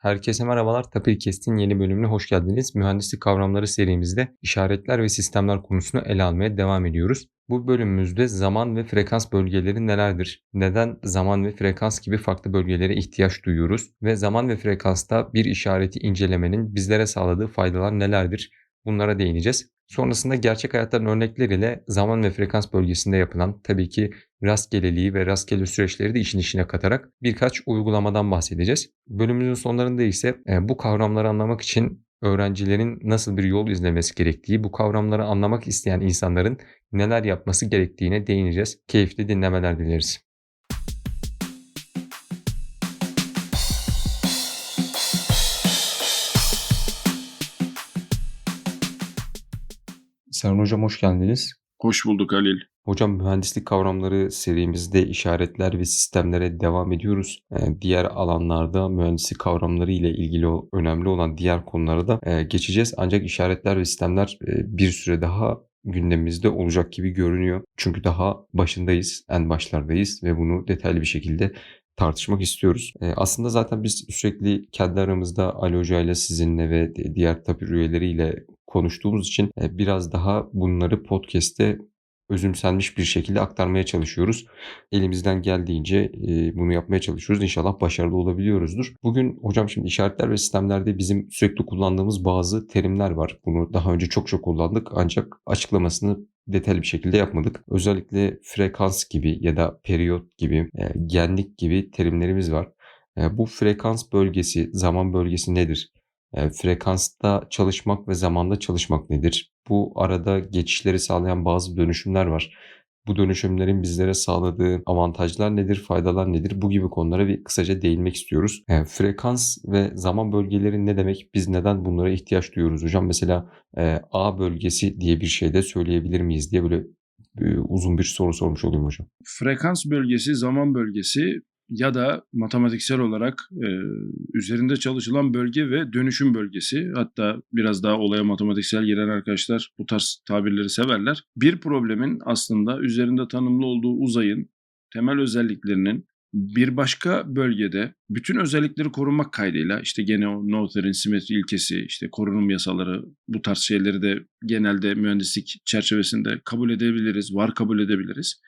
Herkese merhabalar. Tapir Kest'in yeni bölümüne hoş geldiniz. Mühendislik kavramları serimizde işaretler ve sistemler konusunu ele almaya devam ediyoruz. Bu bölümümüzde zaman ve frekans bölgeleri nelerdir? Neden zaman ve frekans gibi farklı bölgelere ihtiyaç duyuyoruz? Ve zaman ve frekansta bir işareti incelemenin bizlere sağladığı faydalar nelerdir? Bunlara değineceğiz. Sonrasında gerçek hayattan örnekler ile zaman ve frekans bölgesinde yapılan tabii ki rastgeleliği ve rastgele süreçleri de işin içine katarak birkaç uygulamadan bahsedeceğiz. Bölümümüzün sonlarında ise e, bu kavramları anlamak için öğrencilerin nasıl bir yol izlemesi gerektiği, bu kavramları anlamak isteyen insanların neler yapması gerektiğine değineceğiz. Keyifli dinlemeler dileriz. Serhan Hocam hoş geldiniz. Hoş bulduk Halil. Hocam mühendislik kavramları serimizde işaretler ve sistemlere devam ediyoruz. Ee, diğer alanlarda mühendislik kavramları ile ilgili önemli olan diğer konulara da e, geçeceğiz. Ancak işaretler ve sistemler e, bir süre daha gündemimizde olacak gibi görünüyor. Çünkü daha başındayız, en başlardayız ve bunu detaylı bir şekilde tartışmak istiyoruz. E, aslında zaten biz sürekli kendi aramızda Ali Hoca ile sizinle ve diğer tapir üyeleriyle konuştuğumuz için e, biraz daha bunları podcast'te özümsenmiş bir şekilde aktarmaya çalışıyoruz. Elimizden geldiğince e, bunu yapmaya çalışıyoruz. İnşallah başarılı olabiliyoruzdur. Bugün hocam şimdi işaretler ve sistemlerde bizim sürekli kullandığımız bazı terimler var. Bunu daha önce çok çok kullandık ancak açıklamasını detaylı bir şekilde yapmadık. Özellikle frekans gibi ya da periyot gibi, e, genlik gibi terimlerimiz var. Bu frekans bölgesi, zaman bölgesi nedir? Frekansta çalışmak ve zamanda çalışmak nedir? Bu arada geçişleri sağlayan bazı dönüşümler var. Bu dönüşümlerin bizlere sağladığı avantajlar nedir, faydalar nedir? Bu gibi konulara bir kısaca değinmek istiyoruz. E, frekans ve zaman bölgeleri ne demek? Biz neden bunlara ihtiyaç duyuyoruz hocam? Mesela e, A bölgesi diye bir şey de söyleyebilir miyiz diye böyle uzun bir soru sormuş olayım hocam. Frekans bölgesi, zaman bölgesi ya da matematiksel olarak e, üzerinde çalışılan bölge ve dönüşüm bölgesi. Hatta biraz daha olaya matematiksel giren arkadaşlar bu tarz tabirleri severler. Bir problemin aslında üzerinde tanımlı olduğu uzayın temel özelliklerinin bir başka bölgede bütün özellikleri korunmak kaydıyla işte gene o Noether'in simetri ilkesi, işte korunum yasaları bu tarz şeyleri de genelde mühendislik çerçevesinde kabul edebiliriz, var kabul edebiliriz.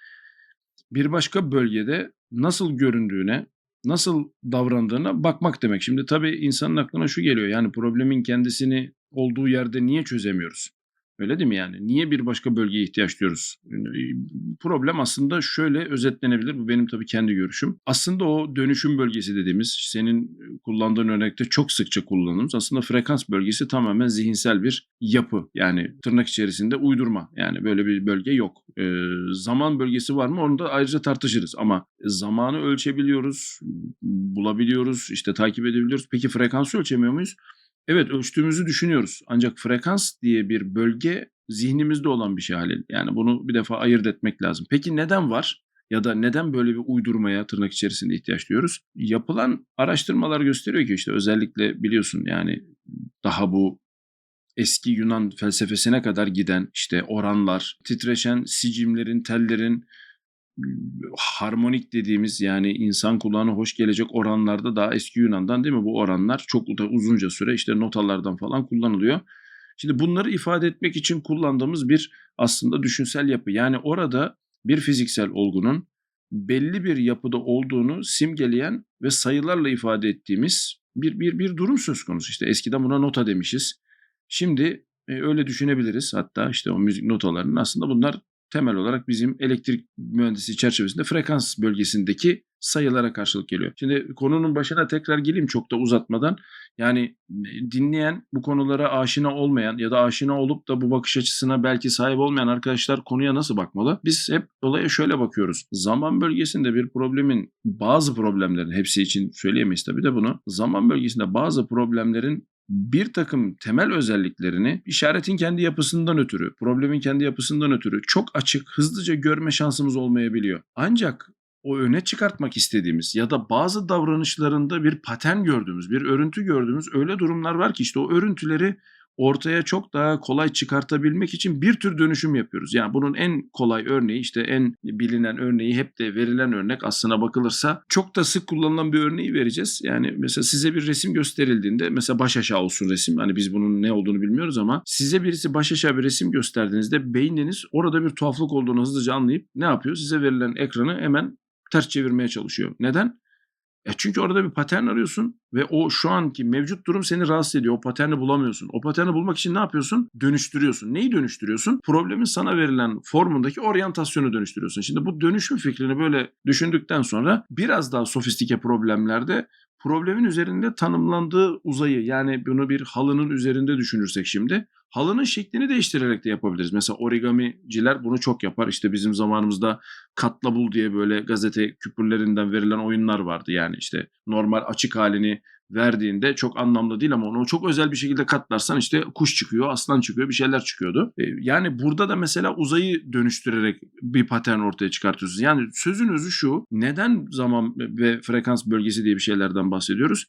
Bir başka bölgede nasıl göründüğüne, nasıl davrandığına bakmak demek. Şimdi tabii insanın aklına şu geliyor. Yani problemin kendisini olduğu yerde niye çözemiyoruz? Öyle değil mi yani? Niye bir başka bölgeye ihtiyaç duyuyoruz? Problem aslında şöyle özetlenebilir. Bu benim tabii kendi görüşüm. Aslında o dönüşüm bölgesi dediğimiz, senin kullandığın örnekte çok sıkça kullandığımız aslında frekans bölgesi tamamen zihinsel bir yapı. Yani tırnak içerisinde uydurma. Yani böyle bir bölge yok. Ee, zaman bölgesi var mı? Onu da ayrıca tartışırız. Ama zamanı ölçebiliyoruz, bulabiliyoruz, işte takip edebiliyoruz. Peki frekansı ölçemiyor muyuz? Evet ölçtüğümüzü düşünüyoruz. Ancak frekans diye bir bölge zihnimizde olan bir şey Halil. Yani bunu bir defa ayırt etmek lazım. Peki neden var? Ya da neden böyle bir uydurmaya tırnak içerisinde ihtiyaç duyuyoruz? Yapılan araştırmalar gösteriyor ki işte özellikle biliyorsun yani daha bu eski Yunan felsefesine kadar giden işte oranlar, titreşen sicimlerin, tellerin, harmonik dediğimiz yani insan kulağına hoş gelecek oranlarda daha eski Yunan'dan değil mi bu oranlar çok uzunca süre işte notalardan falan kullanılıyor. Şimdi bunları ifade etmek için kullandığımız bir aslında düşünsel yapı. Yani orada bir fiziksel olgunun belli bir yapıda olduğunu simgeleyen ve sayılarla ifade ettiğimiz bir bir bir durum söz konusu. İşte eskiden buna nota demişiz. Şimdi e, öyle düşünebiliriz. Hatta işte o müzik notalarının aslında bunlar temel olarak bizim elektrik mühendisi çerçevesinde frekans bölgesindeki sayılara karşılık geliyor. Şimdi konunun başına tekrar geleyim çok da uzatmadan. Yani dinleyen, bu konulara aşina olmayan ya da aşina olup da bu bakış açısına belki sahip olmayan arkadaşlar konuya nasıl bakmalı? Biz hep olaya şöyle bakıyoruz. Zaman bölgesinde bir problemin bazı problemlerin hepsi için söyleyemeyiz tabii de bunu. Zaman bölgesinde bazı problemlerin bir takım temel özelliklerini işaretin kendi yapısından ötürü, problemin kendi yapısından ötürü çok açık, hızlıca görme şansımız olmayabiliyor. Ancak o öne çıkartmak istediğimiz ya da bazı davranışlarında bir patern gördüğümüz, bir örüntü gördüğümüz öyle durumlar var ki işte o örüntüleri ortaya çok daha kolay çıkartabilmek için bir tür dönüşüm yapıyoruz. Yani bunun en kolay örneği işte en bilinen örneği hep de verilen örnek aslına bakılırsa çok da sık kullanılan bir örneği vereceğiz. Yani mesela size bir resim gösterildiğinde mesela baş aşağı olsun resim. Hani biz bunun ne olduğunu bilmiyoruz ama size birisi baş aşağı bir resim gösterdiğinizde beyniniz orada bir tuhaflık olduğunu hızlıca anlayıp ne yapıyor? Size verilen ekranı hemen ters çevirmeye çalışıyor. Neden? E çünkü orada bir patern arıyorsun ve o şu anki mevcut durum seni rahatsız ediyor. O paterni bulamıyorsun. O paterni bulmak için ne yapıyorsun? Dönüştürüyorsun. Neyi dönüştürüyorsun? Problemin sana verilen formundaki oryantasyonu dönüştürüyorsun. Şimdi bu dönüşüm fikrini böyle düşündükten sonra biraz daha sofistike problemlerde problemin üzerinde tanımlandığı uzayı yani bunu bir halının üzerinde düşünürsek şimdi halının şeklini değiştirerek de yapabiliriz. Mesela origamiciler bunu çok yapar. İşte bizim zamanımızda katla bul diye böyle gazete küpürlerinden verilen oyunlar vardı. Yani işte normal açık halini verdiğinde çok anlamlı değil ama onu çok özel bir şekilde katlarsan işte kuş çıkıyor, aslan çıkıyor, bir şeyler çıkıyordu. E, Yani burada da mesela uzayı dönüştürerek bir patern ortaya çıkartıyorsunuz. Yani sözün özü şu, neden zaman ve frekans bölgesi diye bir şeylerden bahsediyoruz?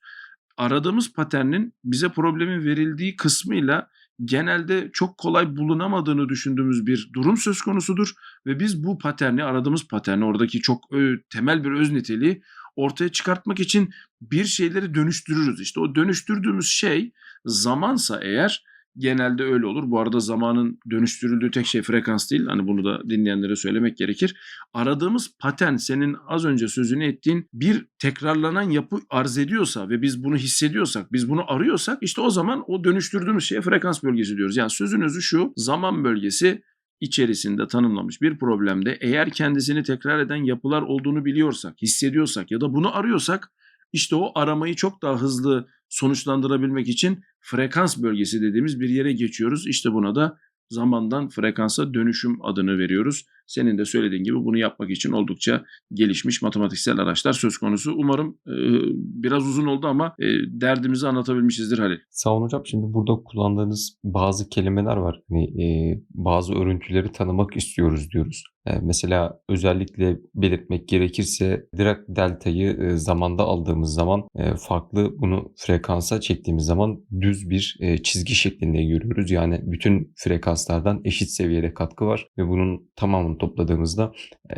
Aradığımız paternin bize problemin verildiği kısmıyla genelde çok kolay bulunamadığını düşündüğümüz bir durum söz konusudur ve biz bu paterni aradığımız paterni oradaki çok temel bir öz niteliği ortaya çıkartmak için bir şeyleri dönüştürürüz. İşte o dönüştürdüğümüz şey zamansa eğer genelde öyle olur. Bu arada zamanın dönüştürüldüğü tek şey frekans değil. Hani bunu da dinleyenlere söylemek gerekir. Aradığımız patern senin az önce sözünü ettiğin bir tekrarlanan yapı arz ediyorsa ve biz bunu hissediyorsak, biz bunu arıyorsak işte o zaman o dönüştürdüğümüz şeye frekans bölgesi diyoruz. Yani sözün özü şu zaman bölgesi içerisinde tanımlamış bir problemde eğer kendisini tekrar eden yapılar olduğunu biliyorsak, hissediyorsak ya da bunu arıyorsak işte o aramayı çok daha hızlı sonuçlandırabilmek için frekans bölgesi dediğimiz bir yere geçiyoruz. İşte buna da zamandan frekansa dönüşüm adını veriyoruz. Senin de söylediğin gibi bunu yapmak için oldukça gelişmiş matematiksel araçlar söz konusu. Umarım e, biraz uzun oldu ama e, derdimizi anlatabilmişizdir Halil. Sağ olun hocam. Şimdi burada kullandığınız bazı kelimeler var. Hani, e, bazı örüntüleri tanımak istiyoruz diyoruz. E, mesela özellikle belirtmek gerekirse direkt deltayı e, zamanda aldığımız zaman e, farklı bunu frekansa çektiğimiz zaman düz bir e, çizgi şeklinde görüyoruz. Yani bütün frekanslardan eşit seviyede katkı var ve bunun tamamını topladığımızda e,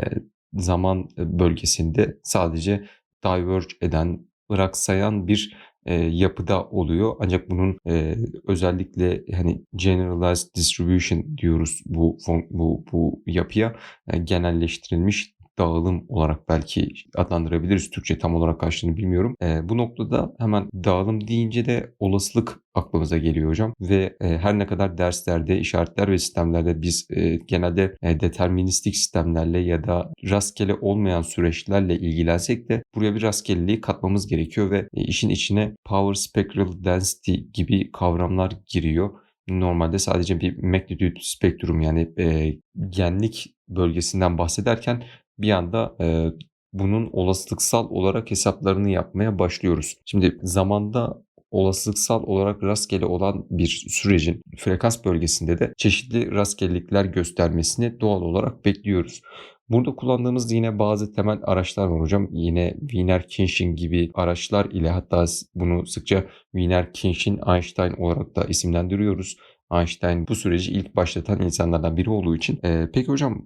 zaman bölgesinde sadece diverge eden, ıraksayan bir e, yapıda oluyor. Ancak bunun e, özellikle hani generalized distribution diyoruz bu bu bu yapıya genelleştirilmiş dağılım olarak belki adlandırabiliriz. Türkçe tam olarak karşılığını bilmiyorum. E, bu noktada hemen dağılım deyince de olasılık aklımıza geliyor hocam ve e, her ne kadar derslerde, işaretler ve sistemlerde biz e, genelde e, deterministik sistemlerle ya da rastgele olmayan süreçlerle ilgilensek de buraya bir rastgeleliği katmamız gerekiyor ve e, işin içine power spectral density gibi kavramlar giriyor. Normalde sadece bir magnitude spektrum yani e, genlik bölgesinden bahsederken bir anda e, bunun olasılıksal olarak hesaplarını yapmaya başlıyoruz. Şimdi zamanda olasılıksal olarak rastgele olan bir sürecin frekans bölgesinde de çeşitli rastgelelikler göstermesini doğal olarak bekliyoruz. Burada kullandığımız yine bazı temel araçlar var hocam. Yine Wiener-Kirchhoff gibi araçlar ile hatta bunu sıkça Wiener-Kirchhoff-Einstein olarak da isimlendiriyoruz. Einstein bu süreci ilk başlatan insanlardan biri olduğu için. Ee, peki hocam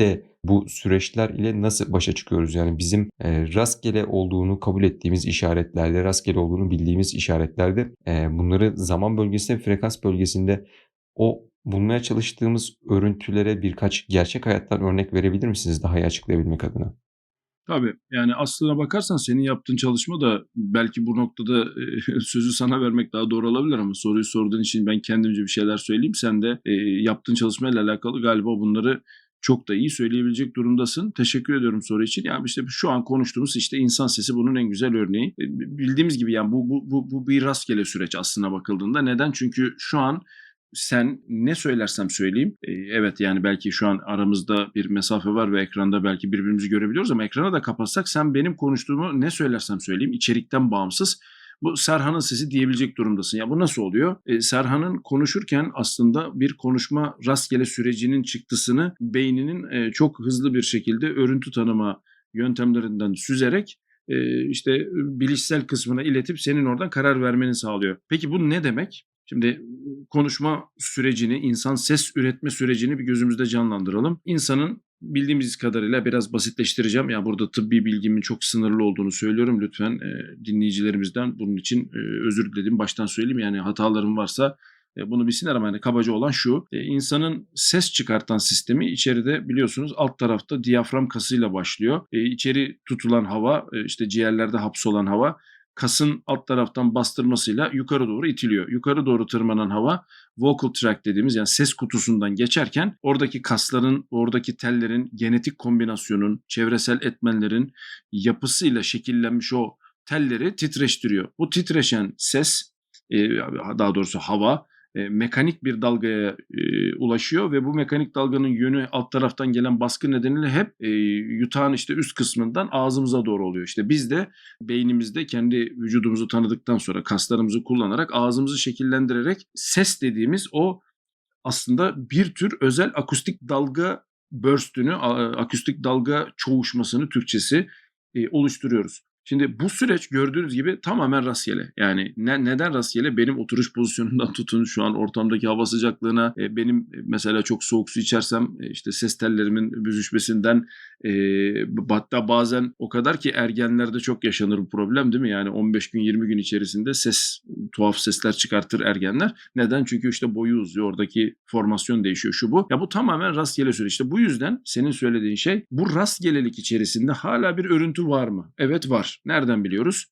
rastgelelikte bu süreçler ile nasıl başa çıkıyoruz? Yani bizim e, rastgele olduğunu kabul ettiğimiz işaretlerde, rastgele olduğunu bildiğimiz işaretlerde e, bunları zaman bölgesinde, frekans bölgesinde o bulmaya çalıştığımız örüntülere birkaç gerçek hayattan örnek verebilir misiniz daha iyi açıklayabilmek adına? Tabii yani aslına bakarsan senin yaptığın çalışma da belki bu noktada e, sözü sana vermek daha doğru olabilir ama soruyu sorduğun için ben kendimce bir şeyler söyleyeyim. Sen de e, yaptığın çalışmayla alakalı galiba bunları çok da iyi söyleyebilecek durumdasın. Teşekkür ediyorum soru için. Yani işte şu an konuştuğumuz işte insan sesi bunun en güzel örneği. E, Bildiğimiz gibi yani bu, bu, bu, bu bir rastgele süreç aslına bakıldığında. Neden? Çünkü şu an sen ne söylersem söyleyeyim. e, Evet yani belki şu an aramızda bir mesafe var ve ekranda belki birbirimizi görebiliyoruz ama ekrana da kapatsak sen benim konuştuğumu ne söylersem söyleyeyim içerikten bağımsız bu Serhan'ın sesi diyebilecek durumdasın. Ya bu nasıl oluyor? E, Serhan'ın konuşurken aslında bir konuşma rastgele sürecinin çıktısını beyninin e, çok hızlı bir şekilde örüntü tanıma yöntemlerinden süzerek e, işte bilişsel kısmına iletip senin oradan karar vermeni sağlıyor. Peki bu ne demek? Şimdi konuşma sürecini, insan ses üretme sürecini bir gözümüzde canlandıralım. İnsanın bildiğimiz kadarıyla biraz basitleştireceğim. Yani burada tıbbi bilgimin çok sınırlı olduğunu söylüyorum. Lütfen e, dinleyicilerimizden bunun için e, özür diledim. Baştan söyleyeyim yani hatalarım varsa e, bunu bilsinler ama yani kabaca olan şu. E, insanın ses çıkartan sistemi içeride biliyorsunuz alt tarafta diyafram kasıyla başlıyor. E, içeri tutulan hava e, işte ciğerlerde hapsolan hava kasın alt taraftan bastırmasıyla yukarı doğru itiliyor. Yukarı doğru tırmanan hava vocal tract dediğimiz yani ses kutusundan geçerken oradaki kasların, oradaki tellerin, genetik kombinasyonun, çevresel etmenlerin yapısıyla şekillenmiş o telleri titreştiriyor. Bu titreşen ses, e, daha doğrusu hava e, mekanik bir dalgaya e, ulaşıyor ve bu mekanik dalganın yönü alt taraftan gelen baskı nedeniyle hep e, yutağın işte üst kısmından ağzımıza doğru oluyor. İşte biz de beynimizde kendi vücudumuzu tanıdıktan sonra kaslarımızı kullanarak ağzımızı şekillendirerek ses dediğimiz o aslında bir tür özel akustik dalga burst'ünü, akustik dalga çoğuşmasını Türkçesi e, oluşturuyoruz. Şimdi bu süreç gördüğünüz gibi tamamen rastgele. Yani ne, neden rastgele? Benim oturuş pozisyonundan tutun şu an ortamdaki hava sıcaklığına, e, benim e, mesela çok soğuk su içersem e, işte ses tellerimin büzüşmesinden e, hatta bazen o kadar ki ergenlerde çok yaşanır bu problem değil mi? Yani 15 gün 20 gün içerisinde ses tuhaf sesler çıkartır ergenler. Neden? Çünkü işte boyu uzuyor, oradaki formasyon değişiyor şu bu. Ya bu tamamen rastgele süreç. İşte bu yüzden senin söylediğin şey bu rastgelelik içerisinde hala bir örüntü var mı? Evet var. Nereden biliyoruz?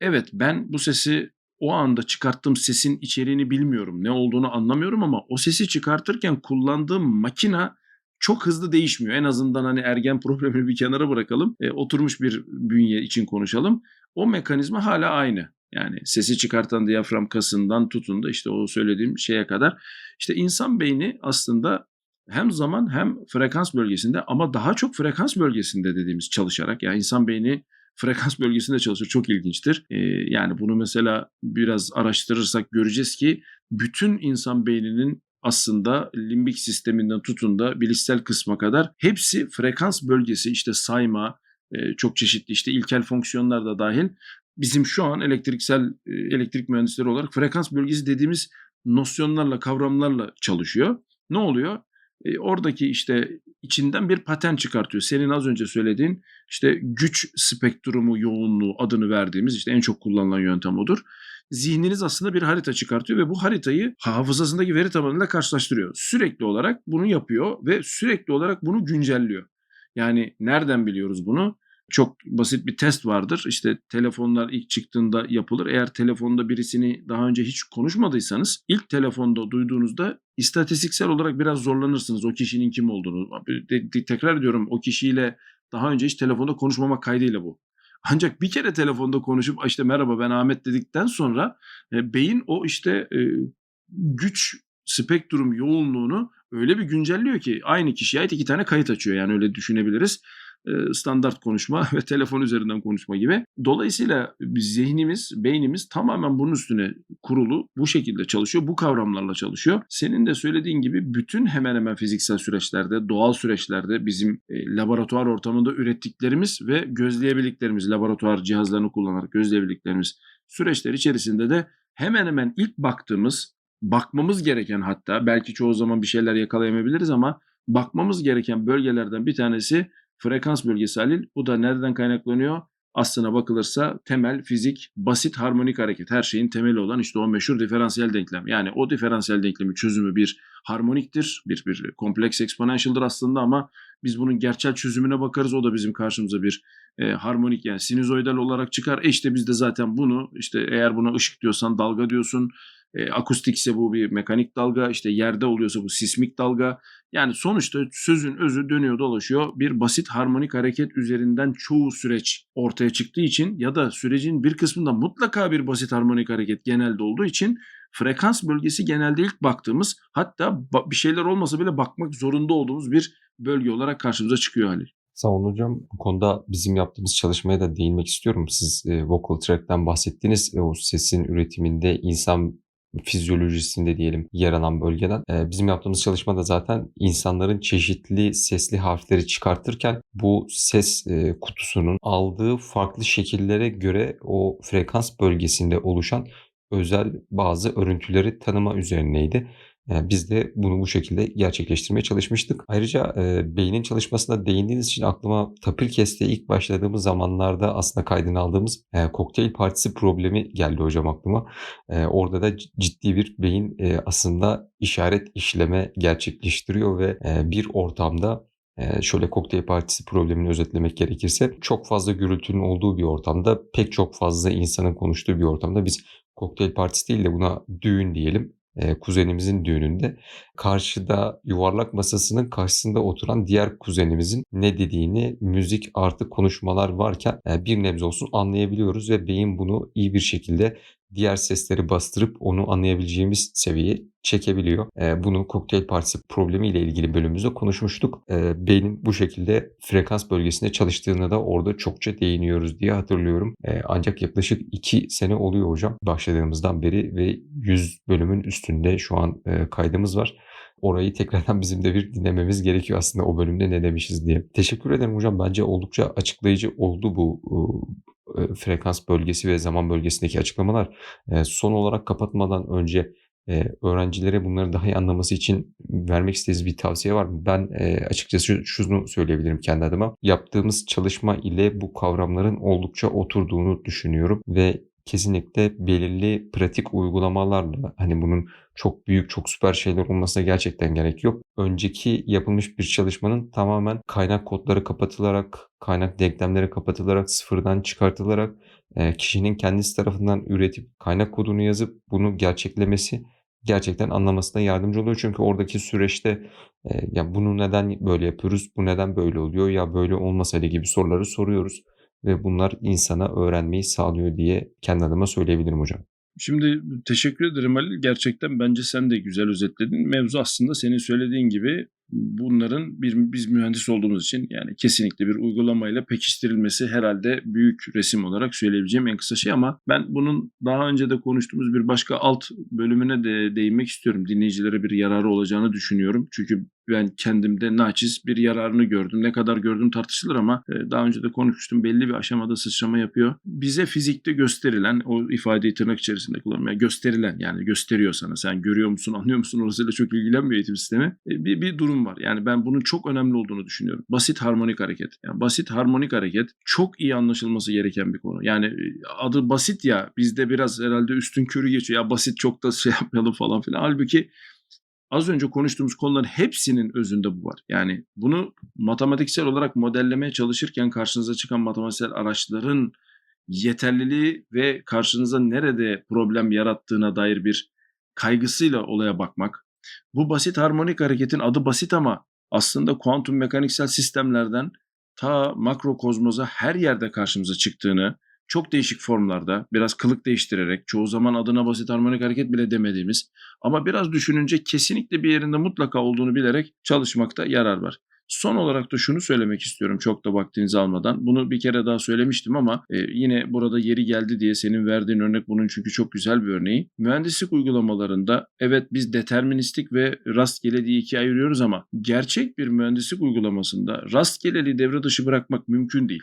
Evet ben bu sesi o anda çıkarttığım sesin içeriğini bilmiyorum. Ne olduğunu anlamıyorum ama o sesi çıkartırken kullandığım makina çok hızlı değişmiyor. En azından hani ergen problemini bir kenara bırakalım. E, oturmuş bir bünye için konuşalım. O mekanizma hala aynı. Yani sesi çıkartan diyafram kasından tutun da işte o söylediğim şeye kadar. İşte insan beyni aslında hem zaman hem frekans bölgesinde ama daha çok frekans bölgesinde dediğimiz çalışarak yani insan beyni frekans bölgesinde çalışır. Çok ilginçtir. Ee, yani bunu mesela biraz araştırırsak göreceğiz ki bütün insan beyninin aslında limbik sisteminden tutun da bilişsel kısma kadar hepsi frekans bölgesi işte sayma, e, çok çeşitli işte ilkel fonksiyonlar da dahil bizim şu an elektriksel e, elektrik mühendisleri olarak frekans bölgesi dediğimiz nosyonlarla, kavramlarla çalışıyor. Ne oluyor? E, oradaki işte içinden bir paten çıkartıyor. Senin az önce söylediğin işte güç spektrumu yoğunluğu adını verdiğimiz işte en çok kullanılan yöntem odur. Zihniniz aslında bir harita çıkartıyor ve bu haritayı hafızasındaki veri tabanıyla karşılaştırıyor. Sürekli olarak bunu yapıyor ve sürekli olarak bunu güncelliyor. Yani nereden biliyoruz bunu? Çok basit bir test vardır. İşte telefonlar ilk çıktığında yapılır. Eğer telefonda birisini daha önce hiç konuşmadıysanız ilk telefonda duyduğunuzda istatistiksel olarak biraz zorlanırsınız o kişinin kim olduğunu. Tekrar ediyorum o kişiyle daha önce hiç telefonda konuşmamak kaydıyla bu. Ancak bir kere telefonda konuşup işte merhaba ben Ahmet dedikten sonra e, beyin o işte e, güç spektrum yoğunluğunu öyle bir güncelliyor ki aynı kişiye ait iki tane kayıt açıyor yani öyle düşünebiliriz. E, standart konuşma ve telefon üzerinden konuşma gibi. Dolayısıyla zihnimiz, beynimiz tamamen bunun üstüne kurulu bu şekilde çalışıyor. Bu kavramlarla çalışıyor. Senin de söylediğin gibi bütün hemen hemen fiziksel süreçlerde, doğal süreçlerde bizim e, laboratuvar ortamında ürettiklerimiz ve gözleyebildiklerimiz, laboratuvar cihazlarını kullanarak gözleyebildiklerimiz süreçler içerisinde de hemen hemen ilk baktığımız, bakmamız gereken hatta belki çoğu zaman bir şeyler yakalayamayabiliriz ama bakmamız gereken bölgelerden bir tanesi frekans bölgesi Halil. Bu da nereden kaynaklanıyor? Aslına bakılırsa temel fizik, basit harmonik hareket. Her şeyin temeli olan işte o meşhur diferansiyel denklem. Yani o diferansiyel denklemi çözümü bir harmoniktir. Bir, bir kompleks exponential'dır aslında ama biz bunun gerçel çözümüne bakarız. O da bizim karşımıza bir e, harmonik yani sinüzoidal olarak çıkar. E işte biz de zaten bunu işte eğer buna ışık diyorsan dalga diyorsun. E, akustikse bu bir mekanik dalga, işte yerde oluyorsa bu sismik dalga. Yani sonuçta sözün özü dönüyor dolaşıyor. Bir basit harmonik hareket üzerinden çoğu süreç ortaya çıktığı için ya da sürecin bir kısmında mutlaka bir basit harmonik hareket genelde olduğu için frekans bölgesi genelde ilk baktığımız hatta bir şeyler olmasa bile bakmak zorunda olduğumuz bir bölge olarak karşımıza çıkıyor Halil. Sağ olun hocam. Bu konuda bizim yaptığımız çalışmaya da değinmek istiyorum. Siz e, vocal track'ten bahsettiniz. E, o sesin üretiminde insan fizyolojisinde diyelim yer alan bölgeden. E, bizim yaptığımız çalışmada zaten insanların çeşitli sesli harfleri çıkartırken bu ses e, kutusunun aldığı farklı şekillere göre o frekans bölgesinde oluşan özel bazı örüntüleri tanıma üzerineydi. Eee, biz de bunu bu şekilde gerçekleştirmeye çalışmıştık. Ayrıca, eee, beynin çalışmasına değindiğiniz için aklıma Tapirkest'e ilk başladığımız zamanlarda aslında kaydını aldığımız, eee, kokteyl partisi problemi geldi hocam aklıma. Eee, orada da ci ciddi bir beyin, eee, aslında işaret işleme gerçekleştiriyor ve, eee, bir ortamda, eee, şöyle kokteyl partisi problemini özetlemek gerekirse çok fazla gürültünün olduğu bir ortamda, pek çok fazla insanın konuştuğu bir ortamda biz kokteyl partisi değil de buna düğün diyelim, kuzenimizin düğününde karşıda yuvarlak masasının karşısında oturan diğer kuzenimizin ne dediğini müzik artı konuşmalar varken, bir nebze olsun anlayabiliyoruz ve beyin bunu iyi bir şekilde diğer sesleri bastırıp onu anlayabileceğimiz seviyeye çekebiliyor. Eee, bunu kokteyl partisi problemiyle ilgili bölümümüzde konuşmuştuk. Eee, beynin bu şekilde frekans bölgesinde çalıştığına da orada çokça değiniyoruz diye hatırlıyorum. Eee, ancak yaklaşık 2 sene oluyor hocam başladığımızdan beri ve 100 bölümün üstünde şu an, eee, kaydımız var. Orayı tekrardan bizim de bir dinlememiz gerekiyor aslında o bölümde ne demişiz diye. Teşekkür ederim hocam. Bence oldukça açıklayıcı oldu bu, eee, frekans bölgesi ve zaman bölgesindeki açıklamalar. Eee, son olarak kapatmadan önce, eee, öğrencilere bunları daha iyi anlaması için vermek istediğiniz bir tavsiye var mı? Ben, açıkçası şunu söyleyebilirim kendi adıma. Yaptığımız çalışma ile bu kavramların oldukça oturduğunu düşünüyorum ve kesinlikle belirli pratik uygulamalarla, hani, bunun çok büyük, çok süper şeyler olmasına gerçekten gerek yok. Önceki yapılmış bir çalışmanın tamamen kaynak kodları kapatılarak, kaynak denklemleri kapatılarak, sıfırdan çıkartılarak, eee, kişinin kendisi tarafından üretip kaynak kodunu yazıp bunu gerçeklemesi gerçekten anlamasına yardımcı oluyor. Çünkü oradaki süreçte, eee, ya, bunu neden böyle yapıyoruz, bu neden böyle oluyor, ya, böyle olmasaydı gibi soruları soruyoruz ve bunlar insana öğrenmeyi sağlıyor diye kendi adıma söyleyebilirim hocam. Şimdi teşekkür ederim Halil. Gerçekten bence sen de güzel özetledin. Mevzu aslında senin söylediğin gibi bunların bir biz mühendis olduğumuz için yani kesinlikle bir uygulamayla pekiştirilmesi herhalde büyük resim olarak söyleyebileceğim en kısa şey ama ben bunun daha önce de konuştuğumuz bir başka alt bölümüne de değinmek istiyorum. Dinleyicilere bir yararı olacağını düşünüyorum. Çünkü ben kendimde naçiz bir yararını gördüm. Ne kadar gördüm tartışılır ama e, daha önce de konuşmuştum. Belli bir aşamada sıçrama yapıyor. Bize fizikte gösterilen o ifadeyi tırnak içerisinde kullanmaya gösterilen yani gösteriyor sana sen görüyor musun anlıyor musun orasıyla çok ilgilenmiyor eğitim sistemi. E, bir, bir durum var. Yani ben bunun çok önemli olduğunu düşünüyorum. Basit harmonik hareket. Yani basit harmonik hareket çok iyi anlaşılması gereken bir konu. Yani e, adı basit ya bizde biraz herhalde üstün körü geçiyor. Ya basit çok da şey yapmayalım falan filan. Halbuki az önce konuştuğumuz konuların hepsinin özünde bu var. Yani bunu matematiksel olarak modellemeye çalışırken karşınıza çıkan matematiksel araçların yeterliliği ve karşınıza nerede problem yarattığına dair bir kaygısıyla olaya bakmak. Bu basit harmonik hareketin adı basit ama aslında kuantum mekaniksel sistemlerden ta makrokozmoza her yerde karşımıza çıktığını, çok değişik formlarda, biraz kılık değiştirerek, çoğu zaman adına basit harmonik hareket bile demediğimiz ama biraz düşününce kesinlikle bir yerinde mutlaka olduğunu bilerek çalışmakta yarar var. Son olarak da şunu söylemek istiyorum çok da vaktinizi almadan. Bunu bir kere daha söylemiştim ama e, yine burada yeri geldi diye senin verdiğin örnek bunun çünkü çok güzel bir örneği. Mühendislik uygulamalarında evet biz deterministik ve rastgele diye ikiye ayırıyoruz ama gerçek bir mühendislik uygulamasında rastgeleliği devre dışı bırakmak mümkün değil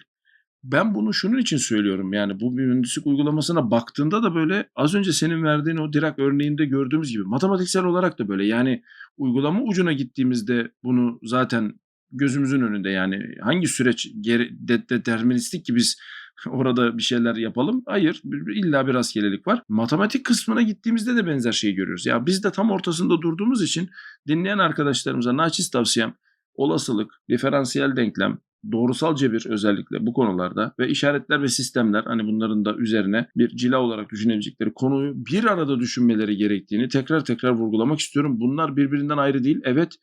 ben bunu şunun için söylüyorum yani bu mühendislik uygulamasına baktığında da böyle az önce senin verdiğin o direkt örneğinde gördüğümüz gibi matematiksel olarak da böyle yani uygulama ucuna gittiğimizde bunu zaten gözümüzün önünde yani hangi süreç geri, de, deterministik ki biz orada bir şeyler yapalım. Hayır illa bir rastgelelik var. Matematik kısmına gittiğimizde de benzer şeyi görüyoruz. Ya biz de tam ortasında durduğumuz için dinleyen arkadaşlarımıza naçiz tavsiyem olasılık, diferansiyel denklem, doğrusal cebir özellikle bu konularda ve işaretler ve sistemler hani bunların da üzerine bir cila olarak düşünebilecekleri konuyu bir arada düşünmeleri gerektiğini tekrar tekrar vurgulamak istiyorum. Bunlar birbirinden ayrı değil. Evet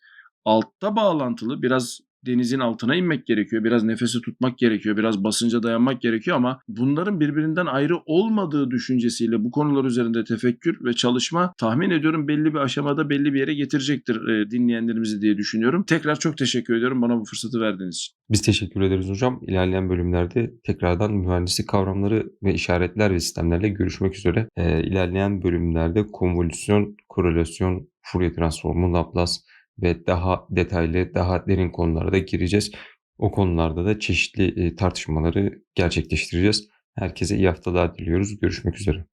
altta bağlantılı biraz denizin altına inmek gerekiyor. Biraz nefesi tutmak gerekiyor. Biraz basınca dayanmak gerekiyor ama bunların birbirinden ayrı olmadığı düşüncesiyle bu konular üzerinde tefekkür ve çalışma tahmin ediyorum belli bir aşamada belli bir yere getirecektir e, dinleyenlerimizi diye düşünüyorum. Tekrar çok teşekkür ediyorum bana bu fırsatı verdiğiniz için. Biz teşekkür ederiz hocam. İlerleyen bölümlerde tekrardan mühendislik kavramları ve işaretler ve sistemlerle görüşmek üzere. Ee, ilerleyen bölümlerde konvolüsyon, korelasyon, Fourier transformu, Laplace ve daha detaylı, daha derin konulara da gireceğiz. O konularda da çeşitli tartışmaları gerçekleştireceğiz. Herkese iyi haftalar diliyoruz. Görüşmek üzere.